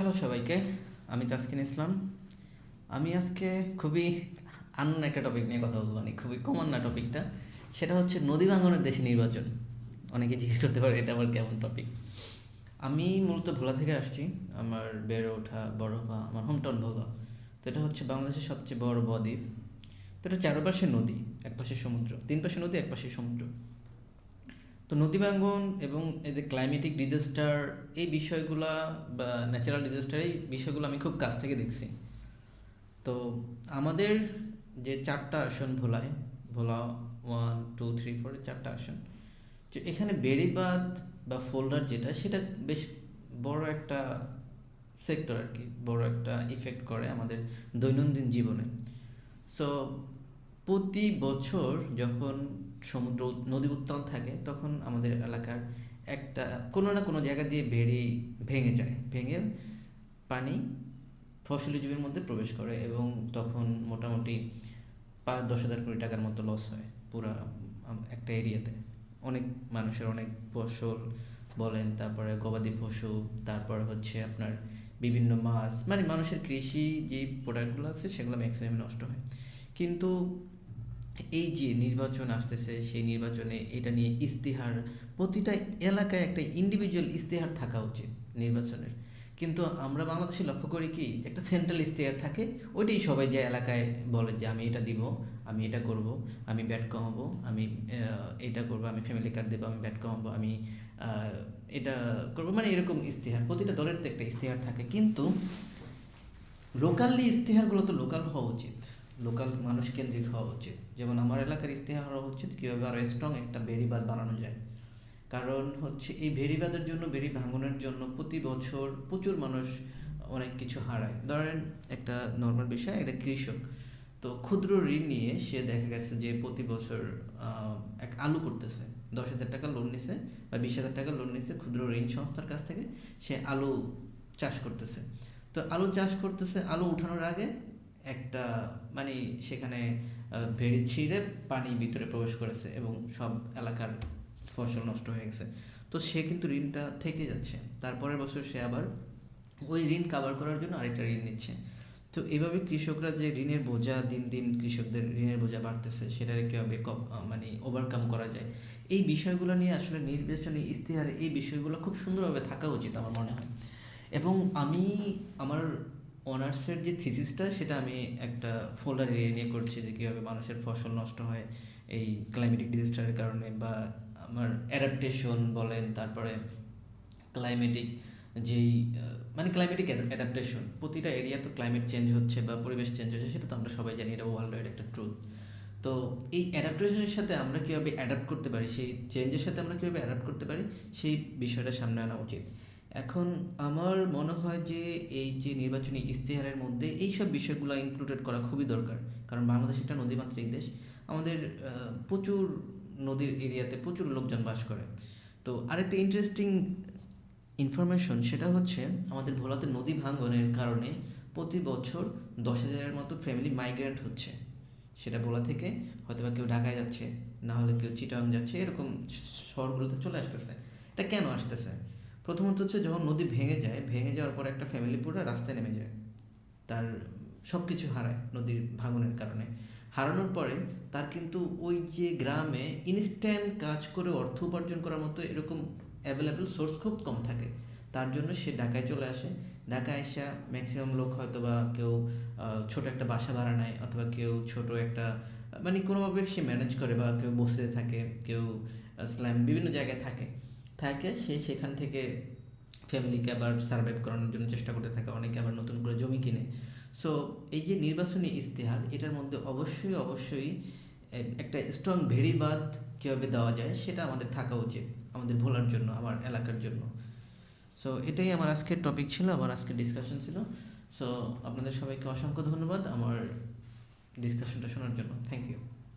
Hello সবাইকে, আমি তাসকিন ইসলাম। আমি আজকে খুবই আনন্দ একটা টপিক নিয়ে কথা বলব মানে খুবই কমন না টপিকটা সেটা হচ্ছে নদী ভাঙনের দেশে নির্বাচন। অনেকে জিজ্ঞেস করতে পারে, এটা আবার কেমন টপিক আমি মূলত ভোলা থেকে আসছি, আমার বেড়ে ওঠা, বড় হওয়া, আমার হোমটাউন ভোলা। তো এটা হচ্ছে বাংলাদেশের সবচেয়ে বড় বদ্বীপ। তো এটা চারপাশে নদী এক পাশে সমুদ্র, তিন পাশে নদী এক পাশে সমুদ্র। তো নদী ভাঙ্গন এবং এই যে ক্লাইমেটিক ডিজাস্টার এই বিষয়গুলা বা ন্যাচারাল ডিজাস্টার এই বিষয়গুলো আমি খুব কাছ থেকে দেখছি। তো আমাদের যে চারটা আসন ভোলায়, Bhola one two three four চারটা আসন, যে এখানে বেড়িবাদ বা ফোল্ডার যেটা, সেটা বেশ বড় একটা সেক্টর আর কি বড় একটা ইফেক্ট করে আমাদের দৈনন্দিন জীবনে। সো প্রতি বছর যখন সমুদ্র নদী উত্তাল থাকে, তখন আমাদের এলাকার একটা, কোনো না কোনো জায়গা দিয়ে বেড়ি ভেঙে যায়। ভেঙে পানি ফসলি জমির মধ্যে প্রবেশ করে এবং তখন মোটামুটি পাঁচ, দশ হাজার কোটি টাকার মতো লস হয় পুরা একটা এরিয়াতে। অনেক মানুষের, অনেক ফসল বলেন, তারপরে গবাদি পশু, তারপর হচ্ছে আপনার বিভিন্ন মাছ মানে মানুষের কৃষি যে প্রোডাক্টগুলো আছে, সেগুলো ম্যাক্সিমাম নষ্ট হয়। কিন্তু এই যে নির্বাচন আসতেছে, সেই নির্বাচনে এটা নিয়ে ইস্তিহার প্রতিটা এলাকায় একটা ইন্ডিভিজুয়াল ইস্তিহার থাকা উচিত নির্বাচনের। কিন্তু আমরা বাংলাদেশে লক্ষ্য করি কি, একটা সেন্ট্রাল ইস্তিহার থাকে, ওইটাই সবাই যে এলাকায় বলে যে আমি এটা দিব, আমি এটা করব, আমি ব্যাট কমাবো, আমি এটা করব, আমি ফ্যামিলি কার্ড দেবো, আমি ব্যাট কমাবো, আমি এটা করব মানে এরকম ইস্তিহার প্রতিটা দলের তো একটা ইস্তিহার থাকে। কিন্তু লোকালি ইস্তিহারগুলো তো লোকাল হওয়া উচিত। লোকাল মানুষ কেন্দ্রিক হওয়া উচিত। যেমন আমার এলাকার ইস্তিহার হওয়া উচিত কীভাবে আরও স্ট্রং একটা বেড়িবাঁধ বানানো যায়। কারণ হচ্ছে এই ভেড়িবাঁধের জন্য বেড়ি ভাঙনের জন্য প্রতি বছর প্রচুর মানুষ অনেক কিছু হারায়। ধরেন একটা নর্মাল বিষয়, একটা কৃষক। তো ক্ষুদ্র ঋণ নিয়ে সে দেখা গেছে যে প্রতি বছর এক আলু করতেছে। দশ হাজার টাকা লোন নিছে বা বিশ হাজার টাকা লোন নিছে ক্ষুদ্র ঋণ সংস্থার কাছ থেকে। সে আলু চাষ করতেছে। তো আলু চাষ করতেছে, আলু উঠানোর আগে একটা মানে সেখানে ভেড়ি ছিঁড়ে পানি ভিতরে প্রবেশ করেছে এবং সব এলাকার ফসল নষ্ট হয়ে গেছে। তো সে কিন্তু ঋণটা থেকে যাচ্ছে। তারপরের বছর সে আবার ওই ঋণ কাভার করার জন্য আরেকটা ঋণ নিচ্ছে। তো এভাবে কৃষকরা যে ঋণের বোঝা, দিন দিন কৃষকদের ঋণের বোঝা বাড়তেছে সেটাকে কীভাবে মানে ওভারকাম করা যায়? এই বিষয়গুলো নিয়ে আসলে নির্বাচনী ইস্তিহারে এই বিষয়গুলো খুব সুন্দরভাবে থাকা উচিত আমার মনে হয়। এবং আমি, আমার অনার্সের যে থিসিসটা, সেটা আমি একটা ফোল্ডার এরিয়া নিয়ে করছি যে কীভাবে মানুষের ফসল নষ্ট হয় এই ক্লাইমেটিক ডিজাস্টারের কারণে বা আমার অ্যাডাপ্টেশন বলেন, তারপরে ক্লাইমেটিক যেই মানে ক্লাইমেটিক অ্যাডাপ্টেশন প্রতিটা এরিয়া তো ক্লাইমেট চেঞ্জ হচ্ছে বা পরিবেশ চেঞ্জ হচ্ছে, সেটা তো আমরা সবাই জানি এটা ওয়ার্ল্ড ওয়াইড একটা ট্রুথ তো এই অ্যাডাপ্টেশনের সাথে আমরা কীভাবে অ্যাডাপ্ট করতে পারি, সেই চেঞ্জের সাথে আমরা কীভাবে অ্যাডাপ্ট করতে পারি, সেই বিষয়টা সামনে আনা উচিত। এখন আমার মনে হয় যে এই যে নির্বাচনী ইস্তেহারের মধ্যে এই সব বিষয়গুলো ইনক্লুডেড করা খুবই দরকার। কারণ বাংলাদেশ একটা নদীমাতৃক দেশ। আমাদের প্রচুর নদীর এরিয়াতে প্রচুর লোকজন বাস করে। তো আরেকটা ইন্টারেস্টিং ইনফরমেশন সেটা হচ্ছে আমাদের ভোলাতে নদী ভাঙ্গনের কারণে প্রতি বছর দশ হাজারের মতো ফ্যামিলি মাইগ্রেন্ট হচ্ছে। সেটা ভোলা থেকে হয়তো বা কেউ ঢাকায় যাচ্ছে, না হলে কেউ চিটাং যাচ্ছে, এরকম শহরগুলোতে চলে আসতেছে। এটা কেন আসতেছে? প্রথমত হচ্ছে যখন নদী ভেঙে যায়, ভেঙে যাওয়ার পর একটা ফ্যামিলি পুরো রাস্তায় নেমে যায়। তার সব কিছু হারায় নদীর ভাঙনের কারণে। হারানোর পরে তার কিন্তু ওই যে গ্রামে ইনস্ট্যান্ট কাজ করে অর্থ উপার্জন করার মতো এরকম অ্যাভেলেবেল সোর্স খুব কম থাকে। তার জন্য সে ঢাকায় চলে আসে। ঢাকায় এসে ম্যাক্সিমাম লোক হয়তো বা কেউ ছোট একটা বাসা ভাড়া নেয় অথবা কেউ ছোট একটা মানে কোনোভাবে সে ম্যানেজ করে বা কেউ বসে থাকে, কেউ স্ল্যাম বিভিন্ন জায়গায় থাকে। থাকে, সে সেখান থেকে ফ্যামিলিকে আবার সার্ভাইভ করানোর জন্য চেষ্টা করতে থাকে, অনেকে আবার নতুন করে জমি কিনে। সো এই যে নির্বাচনী ইস্তেহার এটার মধ্যে অবশ্যই অবশ্যই একটা স্ট্রং ভেরিবাদ কীভাবে দেওয়া যায়, সেটা আমাদের থাকা উচিত, আমাদের ভোলার জন্য, আমার এলাকার জন্য। সো এটাই আমার আজকের টপিক ছিল, আমার আজকের ডিসকাশন ছিল। সো আপনাদের সবাইকে অসংখ্য ধন্যবাদ আমার ডিসকাশনটা শোনার জন্য। Thank you